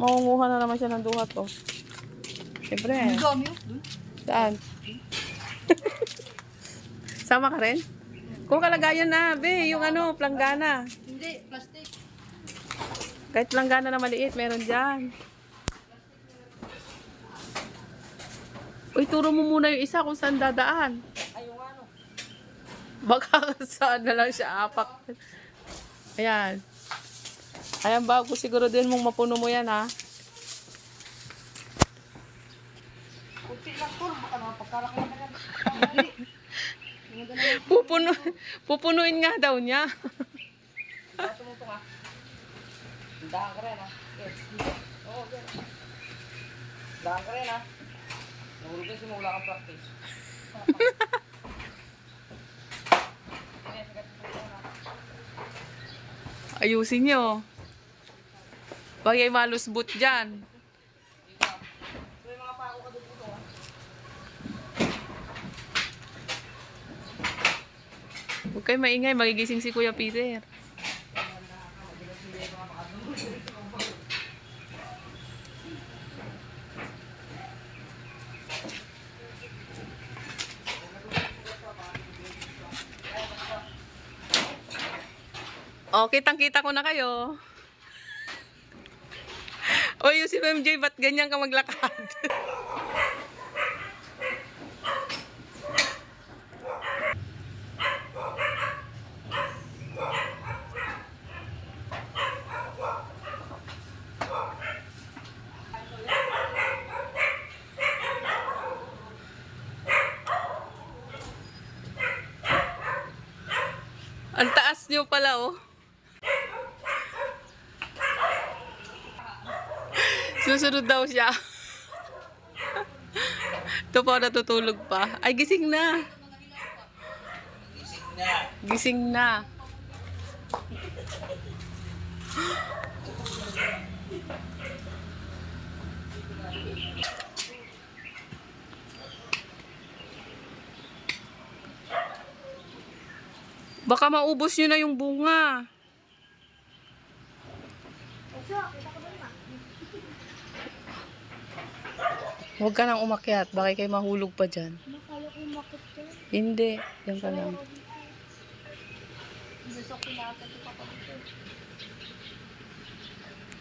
Makunguha na naman siya ng duhat, oh. Siyempre. Ang dami oh. Saan? Sama ka rin? Kung kalagayan na, be, yung ano, planggana. Hindi, plastic. Kahit planggana na maliit, meron dyan. Uy, turo mo muna yung isa kung saan dadaan. Ay, yung ano. Baka saan na lang siya apak. Ayan. Ayan, bago siguro din mong mapuno mo yan, ha? Kunti lang po. Baka nakapagkalaki na yan. Pupuno, pupunuin nga daw niya. Bato mo ito nga. Dahan ka rin ha. Oo, yan. Dahan ka rin ha. Nahulog din simula kang practice. Ayusin nyo. Huwag kayo malusbot dyan. Yung. Huwag kayo maingay, magigising si Kuya Peter. Oh, kitang-kita ko na kayo. O, si MJ, ba't ganyan ka maglakad? Ang taas niyo pala, oh. Susunod daw siya. Ito po, natutulog pa. Ay, gising na. Gising na. Baka maubos nyo na yung bunga. Huwag ka nang umakyat. Baka kayo mahulog pa dyan. Makala ko makit ka. Hindi. Diyan ka lang.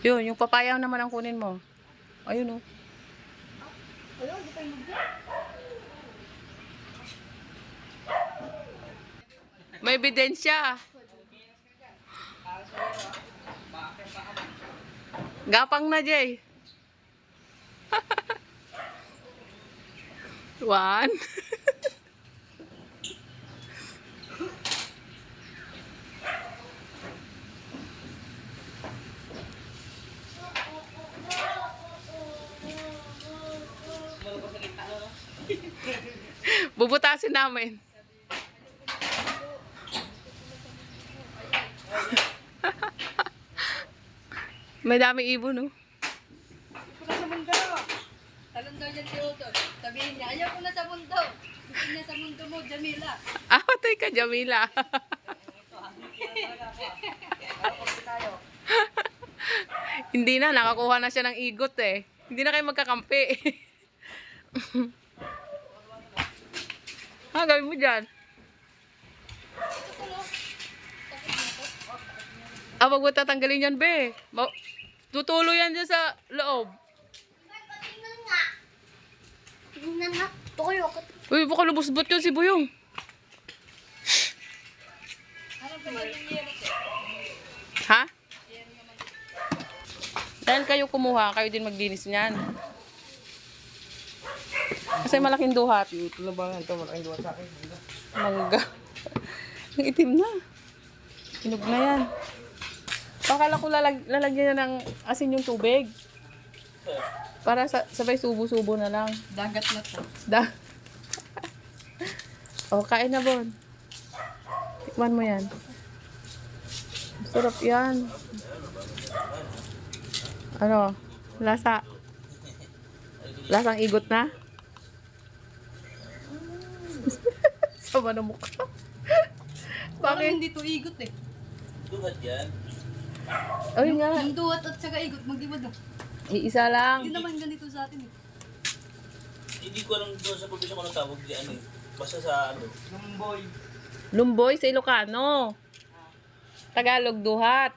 Yun, yung papaya naman ang kunin mo. Ayun oh. Ayun, di tayo May ebidensya. Gapang na, Jay. One. Bubutasin namin. May dami ibon, no? Ko na sa mundo. Talon daw niya si Otto. Sabihin niya, ayaw ko na sa mundo. Gusto niya sa mundo mo, Jamila. Ah, patay ka, Jamila. Hindi na, nakakuha na siya ng igot eh. Hindi na kayo magkakampi. ha, gawin mo dyan. Ah, wag mo tatanggalin yan, be. Tutulo yan dyan sa loob. Nga. Tukoy ako. Uy, baka lubos-bot yun si Buyong. Ha? Dahil kayo kumuha, kayo din maglinis niyan. Kasi malaking duhat. Ito na ba? Ito, malaking duwa sa akin. Mangga. Ang itim na. Hinog na yan. Pakala ko lalag, lalagyan na ng asin yung tubig. Para sa, sabay subo-subo na lang. Dagat na to. Da. o, kain na, Bon. Tikman mo yan. Sarap yan. Ano? Lasa. Lasang igot na? Sama na mukha. Parang Bakit? hindi to igot eh. Ay nga. Yung duwat at saka igot, mag-iba daw. Iisa lang. Hindi naman ganito sa atin eh. Hindi ko alam doon sa probinsya ko tawag di ano eh. Basta sa ano. Lumboy. Lumboy sa Ilocano. Tagalog duhat.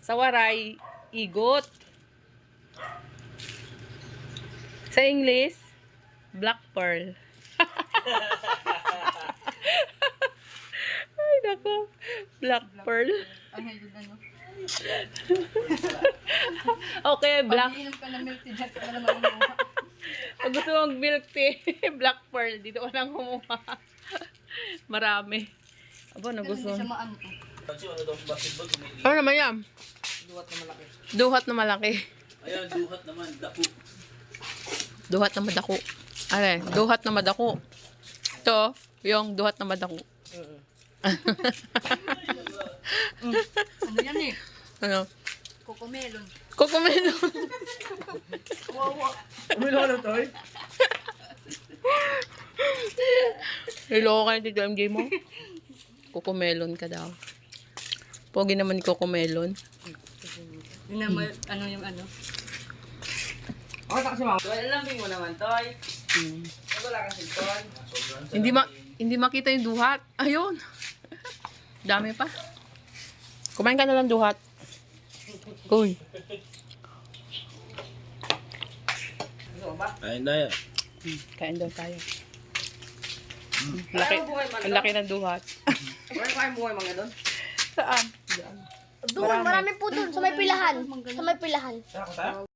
Sa Waray, igot. Sa English, black pearl. Ay, nako. Black pearl. Ano yun, ano? Okay, black. Pag iinom ka ng milk tea, dyan ka na naman umuha. Pag gusto mong milk tea, black pearl. Dito ka lang kumuha. Marami. Aba, Pero hindi siya. Kasi ano naman yan? Duwat na malaki. Duhat na malaki. Ayan, duhat naman. Dapo. Duhat na madako. Are, duhat na madako. Ito, yung duhat na madako. Ano yan eh? Ano? Cocomelon. Kukumelo. Umilo na to eh. Niloko ka na dito, MJ mo. Kukumelon ka daw. Pogi naman ni Kukumelon. Yun naman, ano yung ano? Okay, kasi mama. Toy, lambing mo naman, Toy. Hmm. Wala kasi, Toy. Hindi ma hindi makita yung duhat. Ayun. Dami pa. Kumain ka na lang duhat. Uy. Gusto mo ba? Ayun na yan. Kain daw tayo. Laki. buhay man Ang laki ng duhat. Wala kayong buhay mga doon. Saan? Doon, marami po doon. Sa may pilahan. Sa may pilahan. Saan ako tayo?